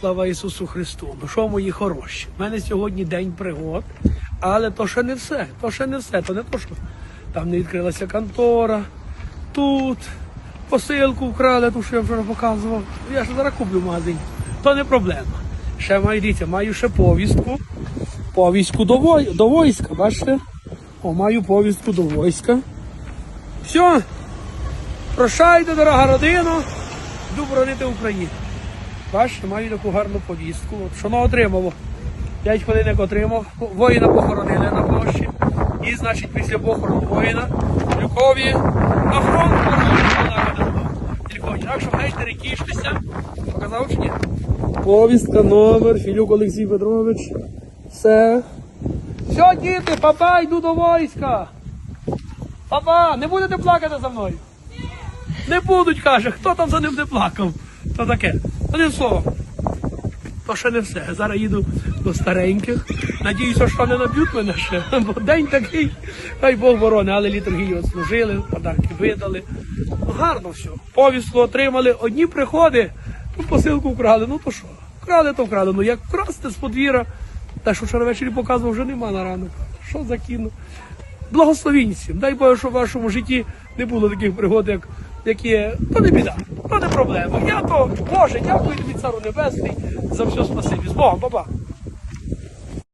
Слава Ісусу Христу! Ну що, мої хороші? У мене сьогодні день пригод, але то ще не все. То ще не все. То не то, що там не відкрилася контора, тут посилку вкрали, ту, що я вчора показував. Я ж зараз куплю в магазині. То не проблема. Ще маю дивіться, маю ще повістку. Повістку до, вой... до війська, бачите? О, маю повістку до війська. Все. Прощайте, дорога родина. Йду боронити Україну. Бачите, маю таку гарну повістку. От, що не отримав. П'ять хвилин як отримав. Воїна похоронили на площі. І, значить, після похорону воїна Люкові на фронт телефоні. Так що гайте, рекіштеся. Показав чи ні? Повістка, номер, Філюк Олексій Петрович. Все. Все, діти, папа, йду до війська. Папа, не будете плакати за мною? Не будуть, каже, хто там за ним не плакав. То таке. Одним словом. То ще не все. Зараз їду до стареньких. Надіюся, що не наб'ють мене ще. Бо день такий, хай Бог борони, але літургію служили, подарки видали. Ну, гарно все. Повістку отримали. Одні приходи, ну, посилку вкрали. Ну то що? Вкрали, то вкрали. Ну як вкрасти з подвір'я, та що вчора ввечері показував, вже нема на ранок. Що за кіно? Благословінь всім. Дай Боже, щоб в вашому житті не було таких пригод, як, які то не біда, то не проблема. Я то, Боже, дякую тобі, Цару Небесний, за все спасибі. З Богом, баба.